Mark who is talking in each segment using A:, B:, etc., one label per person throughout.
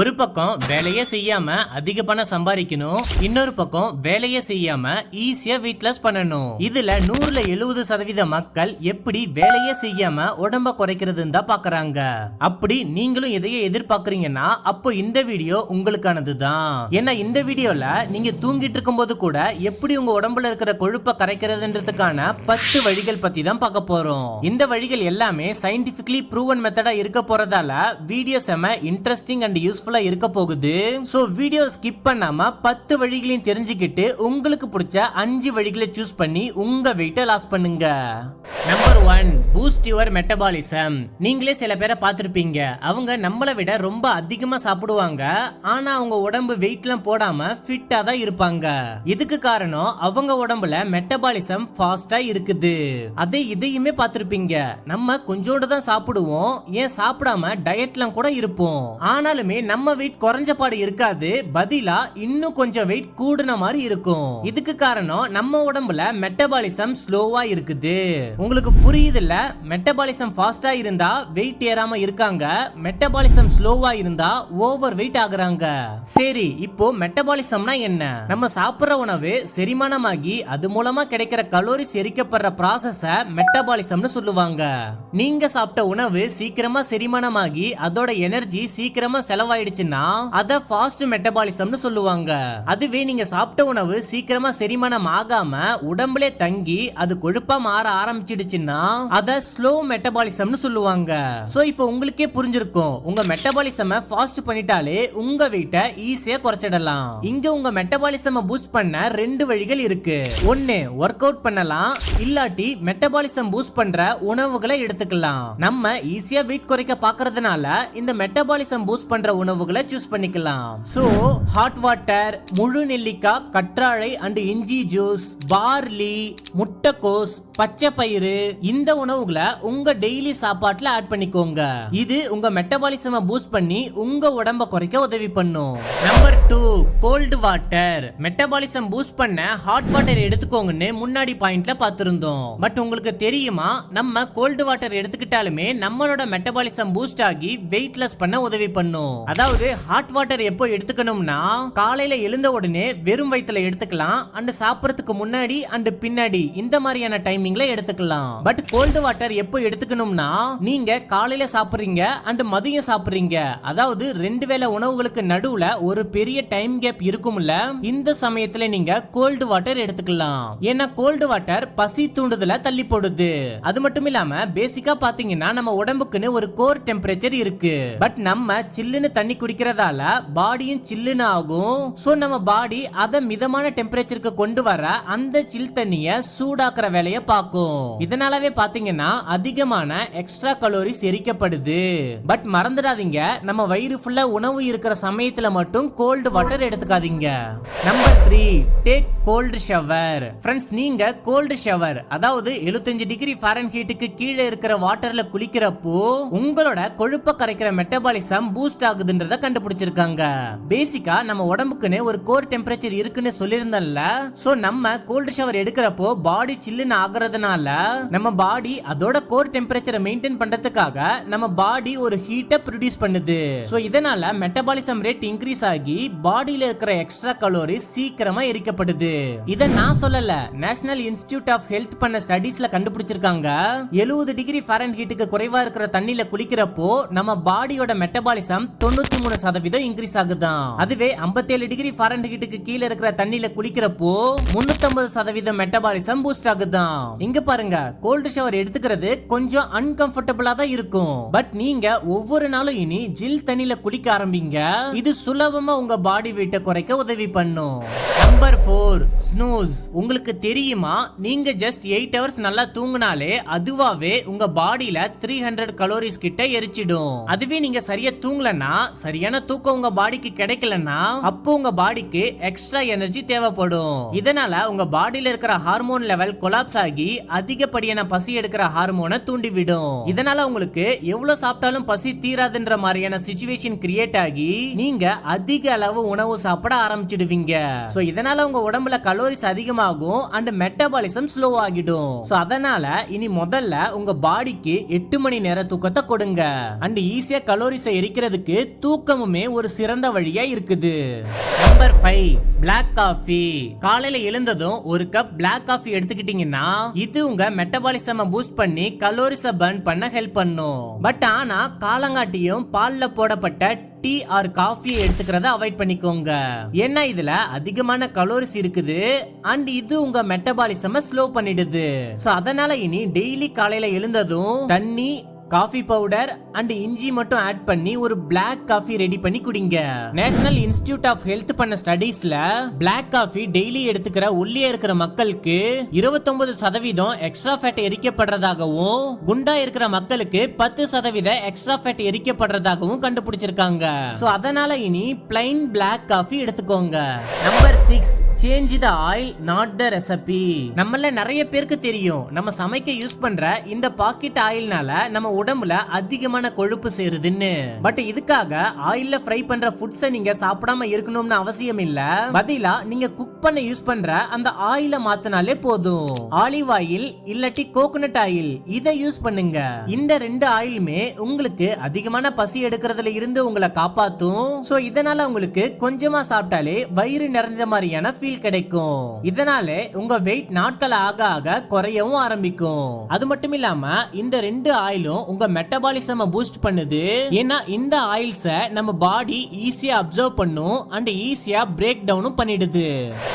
A: ஒரு பக்கம் வேலையே செய்யாம அதிக பணம் சம்பாதிக்கணும் இன்னொரு பக்கம் வேலையே செய்யாம ஈஸியா வீட்லஸ் பண்ணணும். இதுல நூறுல எழுபது சதவீத மக்கள் எப்படி வேலையே செய்யாம உடம்ப குறைக்கிறதுன்னு தான் பாக்குறாங்க. அப்படி நீங்களும் எதையே எதிர்பார்க்கறீங்கன்னா அப்போ இந்த வீடியோ உங்களுக்கானது தான். ஏன்னா இந்த வீடியோல நீங்க தூங்கிட்டு இருக்கும்போது கூட எப்படி உங்க உடம்புல இருக்கிற கொழுப்பை கரைக்கிறதுன்றதுக்கான பத்து வழிகள் பத்தி தான் பார்க்க போறோம். இந்த வழிகள் எல்லாமே சயின்டிபிக்லி ப்ரூவன் மெத்தடா இருக்க போறதால வீடியோ செம இன்ட்ரெஸ்டிங் அண்ட் யூஸ் யூஸ்ஃபுல்லாக இருக்க போகுது. சோ வீடியோ ஸ்கிப் பண்ணாம பத்து வழிகளையும் தெரிஞ்சுக்கிட்டு உங்களுக்கு பிடிச்ச அஞ்சு வழிகளை சூஸ் பண்ணி உங்க வெயிட்டை லாஸ் பண்ணுங்க. Number one boost your metabolism நீங்களே சில பேரை பார்த்திருப்பீங்க. அவங்க நம்மளை விட ரொம்ப அதிகமா சாப்பிடுவாங்க. ஆனா அவங்க உடம்பு வெயிட்லாம் போடாம ஃபிட்டா தான் இருப்பாங்க. இதுக்கு காரணம் அவங்க உடம்புல மெட்டபாலிசம் ஃபாஸ்ட்டாக இருக்குது. அதே இதையுமே பார்த்திருப்பீங்க. நம்ம கொஞ்சோண்டு தான் சாப்பிடுவோம். ஏன் சாப்பிடாம டயட்லாம் கூட இருப்போம். ஆனாலுமே நம்ம வெயிட் குறைஞ்ச பாடு இருக்காது. பதிலா இன்னும் கொஞ்சம் வெயிட் கூடுன மாதிரி இருக்கும். இதுக்கு காரணம் நம்ம உடம்புல மெட்டபாலிசம் ஸ்லோவா இருக்குது. உங்களுக்கு புரியுதுல்ல? மெட்டபாலிசம் ஃபாஸ்டா இருந்தா வெயிட் ஏறாம இருக்காங்க. மெட்டபாலிசம் ஸ்லோவா இருந்தா ஓவர் வெயிட் ஆகுறாங்க. சரி இப்போ மெட்டபாலிசம்னா என்ன? நம்ம சாப்பிடுற உணவு செரிமானமாகி அது மூலமா கிடைக்கிற கலோரிஸ் எரிக்கப்படுற ப்ராசஸ மெட்டபாலிசம்னு சொல்லுவாங்க. நீங்க சாப்பிட்ட உணவு சீக்கிரமா செரிமானமாகி அதோட எனர்ஜி சீக்கிரமா ஆயிடுச்சுன்னா அத ஃபாஸ்ட் மெட்டபாலிசம்னு சொல்லுவாங்க. அதுவே நீங்க சாப்பிட்ட உணவு சீக்கிரமா செரிமானம் ஆகாம உடம்புலே தங்கி அது கொழுப்பா மாற ஆரம்பிச்சிடுச்சுன்னா அத ஸ்லோ மெட்டபாலிசம்னு சொல்லுவாங்க. சோ இப்போ உங்களுக்கே புரிஞ்சிருக்கும். உங்க மெட்டபாலிசம ஃபாஸ்ட் பண்ணிட்டாலே உங்க வீட்டை ஈஸியா குறைச்சிடலாம். இங்க உங்க மெட்டபாலிசம பூஸ்ட் பண்ண ரெண்டு வழிகள் இருக்கு. ஒன்னு ஒர்க் அவுட் பண்ணலாம். இல்லாட்டி மெட்டபாலிசம் பூஸ்ட் பண்ற உணவுகளை எடுத்துக்கலாம். நம்ம ஈஸியா வெயிட் குறைக்க பாக்குறதுனால இந்த மெட்டபாலிசம் பூஸ்ட் பண்ற உணவு உணவுகளை சூஸ் பண்ணிக்கலாம். சோ ஹாட் வாட்டர் முழு நெல்லிக்காய் கற்றாழை அண்ட் இஞ்சி ஜூஸ் பார்லி முட்டைக்கோஸ் பச்சை பயிறு இந்த உணவுகளை உங்க டெய்லி சாப்பாட்டுல ஆட் பண்ணிக்கோங்க. இது உங்க மெட்டபாலிசம பூஸ்ட் பண்ணி உங்க உடம்ப குறைக்க உதவி பண்ணும். Number two cold water metabolism boost பண்ண ஹாட் வாட்டர் எடுத்துக்கோங்கன்னு முன்னாடி பாயிண்ட்ல பார்த்திருந்தோம். பட் உங்களுக்கு தெரியுமா நம்ம கோல்டு வாட்டர் எடுத்துக்கிட்டாலுமே நம்மளோட மெட்டபாலிசம் பூஸ்ட் ஆகி வெயிட் லாஸ் பண்ண உதவி பண்ணும். அதாவது ஹாட் வாட்டர் எப்போ எடுத்துக்கணும்னா காலையில எழுந்த உடனே வெறும் வயித்துல எடுத்துக்கலாம் அண்ட் சாப்பிடறதுக்கு முன்னாடி அண்ட் பின்னாடி இந்த மாதிரியான டைம் டைமிங்ல எடுத்துக்கலாம். பட் கோல்டு வாட்டர் எப்போ எடுத்துக்கணும்னா நீங்க காலையில சாப்பிடுறீங்க அண்ட் மதியம் சாப்பிடுறீங்க. அதாவது ரெண்டு வேளை உணவுகளுக்கு நடுவுல ஒரு பெரிய டைம் கேப் இருக்கும்ல இந்த சமயத்துல நீங்க கோல்டு வாட்டர் எடுத்துக்கலாம். ஏன்னா கோல்டு வாட்டர் பசி தூண்டுதல தள்ளி போடுது. அது மட்டும் இல்லாம பேசிக்கா பாத்தீங்கன்னா நம்ம உடம்புக்குன்னு ஒரு கோர் டெம்பரேச்சர் இருக்கு. பட் நம்ம சில்லுன்னு தண்ணி குடிக்கிறதால பாடியும் சில்லுன்னு ஆகும். சோ நம்ம பாடி அதை மிதமான டெம்பரேச்சருக்கு கொண்டு வர அந்த சில் தண்ணிய சூடாக்குற வேலையை பார்க்கும். இதனாலவே பாத்தீங்கன்னா அதிகமான எக்ஸ்ட்ரா கலோரிஸ் எரிக்கப்படுது. பட் மறந்துடாதீங்க நம்ம வயிறு ஃபுல்லா உணவு இருக்கிற சமயத்துல மட்டும் கோல்டு வாட்டர் எடுத்துக்காதீங்க. Number three take cold shower friends நீங்க கோல்டு ஷவர் அதாவது 75 டிகிரி ஃபாரன்ஹீட்டுக்கு கீழே இருக்கிற வாட்டர்ல குளிக்கிறப்போ உங்களோட கொழுப்பை கரைக்கிற மெட்டபாலிசம் பூஸ்ட் ஆகுதுன்றத கண்டுபிடிச்சிருக்காங்க. பேசிக்கா நம்ம உடம்புக்குன்னு ஒரு கோர் டெம்பரேச்சர் இருக்குன்னு சொல்லியிருந்தோம்ல சோ நம்ம கோல்டு ஷவர் எடுக்கிறப்போ பாடி சில்லுன்னு ஆகுறதுனால நம்ம பாடி அதோட கோர் டெம்பரேச்சரை மெயின்டைன் பண்றதுக்காக நம்ம பாடி ஒரு ஹீட்டை ப்ரொடியூஸ் பண்ணுது. சோ இதனால மெட்டபாலிசம் ரேட் இன்க்ரீஸ் ஆகி பாடியில இருக்கிற எக்ஸ்ட்ரா கலோரிஸ் சீக்கிரமா எரிக்கப்படுது. இத நான் சொல்லல. நேஷனல் இன்ஸ்டிடியூட் ஆஃப் ஹெல்த் பண்ண ஸ்டடீஸ்ல கண்டுபிடிச்சிருக்காங்க. 70 டிகிரி ஃபாரன்ஹீட்டுக்கு குறைவா இருக்கிற தண்ணியில குளிக்கிறப்போ நம்ம பாடியோட மெட்டபாலிசம் தொண்ணூத்தி மூணு சதவீதம் இன்க்ரீஸ் ஆகுதான். அதுவே 57 டிகிரி ஃபாரன் ஹீட்டுக்கு கீழே இருக்கிற தண்ணியில குளிக்கிறப்போ 350 சதவீதம் மெட்டபாலிசம் பூஸ்ட் ஆகுதான். இங்க பாருங்க கோல்டு ஷவர் எடுத்துக்கிறது கொஞ்சம் அன்கம்ஃபர்டபுளா தான் இருக்கும். பட் நீங்க ஒவ்வொரு நாளும் இனி ஜில் தண்ணியில குளிக்க ஆரம்பிங்க. இது சுலபமா உங்க பாடி வெயிட்டை குறைக்க உதவி பண்ணும். நம்பர் ஃபோர் ஸ்னூஸ் உங்களுக்கு தெரியுமா? நீங்க ஜஸ்ட் எயிட் ஹவர்ஸ் நல்லா தூங்குனாலே அதுவாவே உங்க பாடியில த்ரீ ஹண்ட்ரட் கலோரிஸ் கிட்ட எரிச்சிடும். அதுவே நீங்க சரியா தூங்கலன்னா சரியான தூக்கம் உங்க பாடிக்கு கிடைக்கலன்னா அப்போ உங்க பாடிக்கு எக்ஸ்ட்ரா எனர்ஜி தேவைப்படும். இதனால உங்க பாடியில இருக்கிற ஹார்மோன் லெவல் கொலாப்ஸ் ஆகி அதிகப்படியான பசி எடுக்கிற ஹார்மோனை தூண்டிவிடும். இதனால உங்களுக்கு எவ்வளவு சாப்பிட்டாலும் பசி தீராதுன்ற மாதிரியான சுச்சுவேஷன் கிரியேட் ஆகி நீங்க அதிக அளவு உணவு சாப்பிட ஆரம்பிச்சிடுவீங்க. சோ இதனால உங்க உடம்புல உடம்புல கலோரிஸ் அதிகமாகும் அண்ட் மெட்டபாலிசம் ஸ்லோ ஆகிடும். ஸோ அதனால இனி முதல்ல உங்க பாடிக்கு எட்டு மணி நேர தூக்கத்தை கொடுங்க. அண்ட் ஈஸியா கலோரிஸை எரிக்கிறதுக்கு தூக்கமுமே ஒரு சிறந்த வழியா இருக்குது. நம்பர் ஃபைவ் பிளாக் காஃபி காலையில எழுந்ததும் ஒரு கப் பிளாக் காஃபி எடுத்துக்கிட்டீங்கன்னா இது உங்க மெட்டபாலிசம் பூஸ்ட் பண்ணி கலோரிஸை பர்ன் பண்ண ஹெல்ப் பண்ணும். பட் ஆனா காலங்காட்டியும் பால்ல போடப்பட்ட டீ ஆர் காஃபி எடுத்துக்கிறத அவாய்ட் பண்ணிக்கோங்க. ஏன்னா இதுல? அதிகமான கலோரிஸ் இருக்குது. அண்ட் இது உங்க மெட்டபாலிசம ஸ்லோ பண்ணிடுது. சோ அதனால இனி டெய்லி காலையில எழுந்ததும் தண்ணி காஃபி பவுடர் அண்ட் இஞ்சி மட்டும் ஆட் பண்ணி ஒரு பிளாக் காஃபி ரெடி பண்ணி குடிங்க. நேஷனல் இன்ஸ்டிடியூட் ஆஃப் ஹெல்த் பண்ண ஸ்டடீஸ்ல பிளாக் காஃபி டெய்லி எடுத்துக்கிற ஒல்லியா இருக்கிற மக்களுக்கு 29% சதவீதம் எக்ஸ்ட்ரா ஃபேட் எரிக்கப்படுறதாகவும் குண்டா இருக்கிற மக்களுக்கு பத்து சதவீத எக்ஸ்ட்ரா ஃபேட் எரிக்கப்படுறதாகவும் கண்டுபிடிச்சிருக்காங்க. சோ அதனால இனி பிளைன் பிளாக் காஃபி எடுத்துக்கோங்க. Number six change the oil not the recipe நம்மள நிறைய பேருக்கு தெரியும். நம்ம சமைக்க யூஸ் பண்ற இந்த பாக்கெட் ஆயில்னால நம்ம உடம்புல அதிகமான கொழுப்பு சேருதுன்னு. பட் இதுக்காக ஆயில்ல ஃப்ரை பண்ற ஃபுட்ஸ நீங்க சாப்பிடாம இருக்கணும்னு அவசியம் இல்ல. பதிலா நீங்க குக் பண்ண யூஸ் பண்ற அந்த ஆயில மாத்தினாலே போதும். ஆலிவ் ஆயில் இல்லாட்டி கோகனட் ஆயில் இதை யூஸ் பண்ணுங்க. இந்த ரெண்டு ஆயிலுமே உங்களுக்கு அதிகமான பசி எடுக்கிறதுல இருந்து உங்களை காப்பாத்தும். சோ இதனால உங்களுக்கு கொஞ்சமா சாப்பிட்டாலே வயிறு நிறைஞ்ச மாதிரியான ஃபீல் கிடைக்கும். இதனால உங்க வெயிட் நாட்கள் ஆக ஆக குறையவும் ஆரம்பிக்கும். அது மட்டும் இல்லாம இந்த ரெண்டு ஆயிலும் உங்க மெட்டபாலிசம் பூஸ்ட் பண்ணுது. ஏன்னா இந்த ஆயில்ஸ நம்ம பாடி ஈஸியா அப்சர்வ் பண்ணும் அண்ட் ஈஸியா பிரேக் டவுனும் பண்ணிடுது.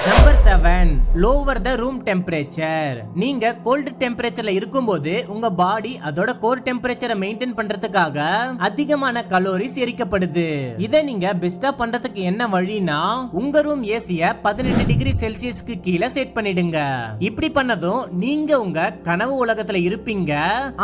A: Number seven lower the room temperature நீங்க கோல்டு டெம்பரேச்சர்ல இருக்கும்போது உங்க பாடி அதோட கோர் டெம்பரேச்சரை மெயின்டைன் பண்றதுக்காக அதிகமான கலோரிஸ் எரிக்கப்படுது. இதை நீங்க பெஸ்டா பண்றதுக்கு என்ன வழினா உங்க ரூம் ஏசிய பதினெட்டு டிகிரி செல்சியஸ்க்கு கீழே செட் பண்ணிடுங்க. இப்படி பண்ணதும் நீங்க உங்க கனவு உலகத்துல இருப்பீங்க.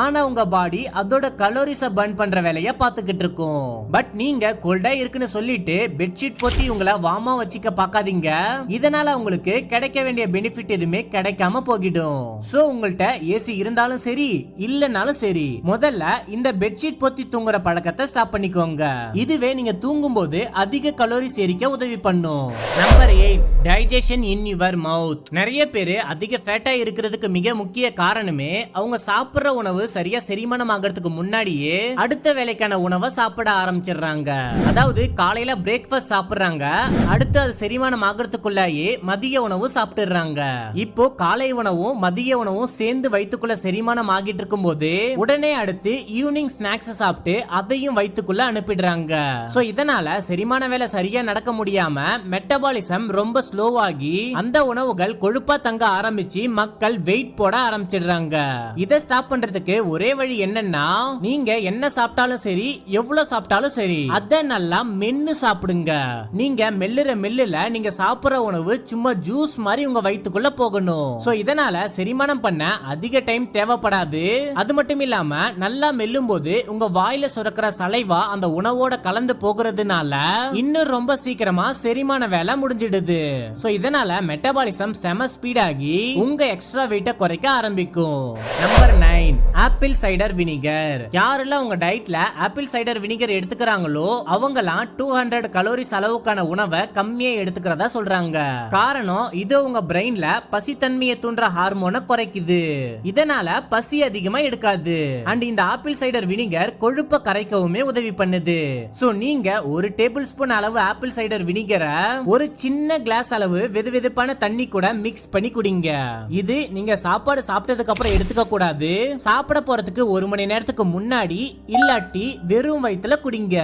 A: ஆனா உங்க பாடி அதோட கலோரிஸ பர்ன் பண்ற வேலைய பாத்துக்கிட்டு இருக்கும். பட் நீங்க கோல்டா இருக்குன்னு சொல்லிட்டு பெட்ஷீட் போட்டி உங்களை வாமா வச்சுக்க பார்க்காதீங்க. இதனால உங்களுக்கு கிடைக்க வேண்டிய பெனிஃபிட் எதுவுமே கிடைக்காம போகிடும். சோ உங்கள்ட்ட ஏசி இருந்தாலும் சரி இல்லனாலும் சரி முதல்ல இந்த பெட்ஷீட் போத்தி தூங்குற பழக்கத்தை ஸ்டாப் பண்ணிக்கோங்க. இதுவே நீங்க தூங்கும்போது அதிக கலோரிஸ் எரிக்க உதவி பண்ணும். Number eight digestion in your mouth நிறைய பேர் அதிக ஃபேட்டா இருக்கிறதுக்கு மிக முக்கிய காரணமே அவங்க சாப்பிடுற உணவு சரியா செரிமானம் ஆகிறதுக்கு முன்னாடியே அடுத்த வேலைக்கான உணவை சாப்பிட ஆரம்பிச்சிடுறாங்க. அதாவது காலையில பிரேக்ஃபாஸ்ட் சாப்பிடுறாங்க அடுத்து அது செரிமானம் ஆகிறதுக்குள்ளேயே மதிய உணவு சாப்பிட்டுறாங்க இப்போ காலை உணவும் மதிய உணவும் சேர்ந்து வயிற்றுக்குள்ள செரிமானம் ஆகிட்டு இருக்கும்போது உடனே அடுத்து ஈவினிங் ஸ்நாக்ஸ் சாப்பிட்டு அதையும் வயிற்றுக்குள்ள அனுப்பிடுறாங்க. சோ இதனால செரிமான வேலை சரியா நடக்க முடியாம மெட்டபாலிசம் ரொம்ப ஸ்லோ உணவாகி அந்த உணவுகள் கொழுப்பா தங்க ஆரம்பிச்சு மக்கள் வெயிட் போட ஆரம்பிச்சிடுறாங்க. இதை ஸ்டாப் பண்றதுக்கு ஒரே வழி என்னன்னா நீங்க என்ன சாப்பிட்டாலும் சரி எவ்வளவு சாப்பிட்டாலும் சரி அத நல்லா மென்னு சாப்பிடுங்க. நீங்க மெல்லுற மெல்லுல நீங்க சாப்பிடுற உணவு சும்மா ஜூஸ் மாதிரி உங்க வயிற்றுக்குள்ள போகணும். சோ இதனால செரிமானம் பண்ண அதிக டைம் தேவைப்படாது. அது மட்டும் இல்லாம நல்லா மெல்லும் போது உங்க வாயில சுரக்கிற சலைவா அந்த உணவோட கலந்து போகிறதுனால இன்னும் ரொம்ப சீக்கிரமா செரிமான வேலை முடிஞ்சிடுது. ஸோ இதனால மெட்டபாலிசம் செம ஸ்பீடாகி உங்க எக்ஸ்ட்ரா வெயிட்ட குறைக்க ஆரம்பிக்கும். Number nine apple cider vinegar யாரெல்லாம் உங்க டயட்ல ஆப்பிள் சைடர் வினிகர் எடுத்துக்கிறாங்களோ அவங்கலாம் டூ ஹண்ட்ரட் கலோரிஸ் அளவுக்கான உணவை கம்மியா எடுத்துக்கிறதா சொல்றாங்க. காரணம் இது உங்க பிரெயின்ல பசித்தன்மையை தூண்டுற ஹார்மோனை குறைக்குது. இதனால பசி அதிகமா எடுக்காது. அண்ட் இந்த ஆப்பிள் சைடர் வினிகர் கொழுப்ப கரைக்கவுமே உதவி பண்ணுது. சோ நீங்க ஒரு டேபிள் ஸ்பூன் அளவு ஆப்பிள் சைடர் வினிகரை ஒரு சின்ன கிளாஸ் அளவு வெது வெதுப்பான தண்ணி கூட மிக்ஸ் பண்ணி குடிங்க. இது நீங்க சாப்பாடு சாப்பிட்டதுக்கு அப்புறம் எடுத்துக்க கூடாது. சாப்பிட போறதுக்கு ஒரு மணி நேரத்துக்கு முன்னாடி இல்லாட்டி வெறும் வயிற்றுல குடிங்க.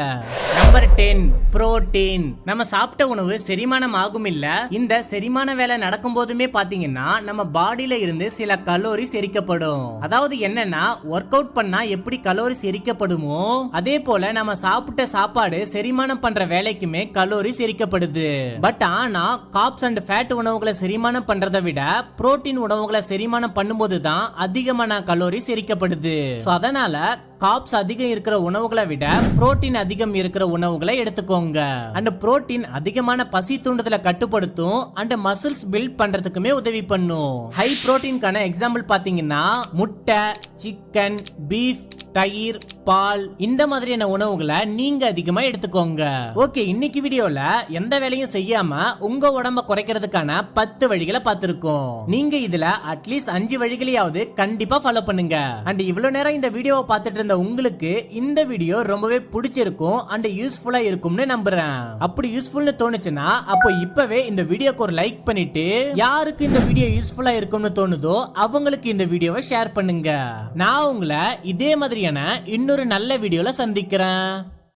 A: நம்பர் டென் புரோட்டீன் நம்ம சாப்பிட்ட உணவு செரிமானம் ஆகும் இல்ல இந்த செரிமான வேலை நடக்கும் போதுமே பாத்தீங்கன்னா நம்ம பாடியில இருந்து சில கலோரி செரிக்கப்படும். அதாவது என்னன்னா ஒர்க் அவுட் பண்ணா எப்படி கலோரி செரிக்கப்படுமோ அதே போல நம்ம சாப்பிட்ட சாப்பாடு செரிமானம் பண்ற வேலைக்குமே கலோரி செரிக்கப்படுது. பட் ஆனா காப்ஸ் அண்ட் ஃபேட் உணவுகளை செரிமானம் பண்றதை விட புரோட்டீன் உணவுகளை செரிமானம் பண்ணும்போது தான் அதிகமான கலோரி செரிக்கப்படுது. அதனால காப்ஸ் அதிகம் இருக்கிற உணவுகளை விட புரோட்டீன் அதிகம் இருக்கிற உணவுகளை எடுத்துக்கோங்க. அண்ட் புரோட்டீன் அதிகமான பசி தூண்டுதலை கட்டுப்படுத்தும் அண்ட் மசில்ஸ் பில்ட் பண்றதுக்குமே உதவி பண்ணும். ஹை புரோட்டீன்கான எக்ஸாம்பிள் பாத்தீங்கன்னா முட்டை சிக்கன் பீஃப் தயிர் பால் இந்த மாதிரியான உணவுகளை நீங்க அதிகமா எடுத்துக்கோங்க. ஓகே இன்னைக்கு வீடியோல எந்த வேலையும் செய்யாம உங்க உடம்ப குறைக்கிறதுக்கான பத்து வழிகளை பார்த்திருக்கோம். நீங்க இதுல அட்லீஸ்ட் அஞ்சு வழிகளையாவது கண்டிப்பா ஃபாலோ பண்ணுங்க. அண்ட் இவ்வளவு நேரம் இந்த வீடியோவை பார்த்துட்டு இருந்த உங்களுக்கு இந்த வீடியோ ரொம்பவே பிடிச்சிருக்கும் அண்ட் யூஸ்ஃபுல்லா இருக்கும்னு நம்புறேன். அப்படி யூஸ்ஃபுல்னு தோணுச்சுன்னா அப்போ இப்பவே இந்த வீடியோக்கு ஒரு லைக் பண்ணிட்டு யாருக்கு இந்த வீடியோ யூஸ்ஃபுல்லா இருக்கும்னு தோணுதோ அவங்களுக்கு இந்த வீடியோவை ஷேர் பண்ணுங்க. நான் உங்களை இதே மாதிரியான இன்னொரு நல்ல வீடியோவில் சந்திக்கிறேன்.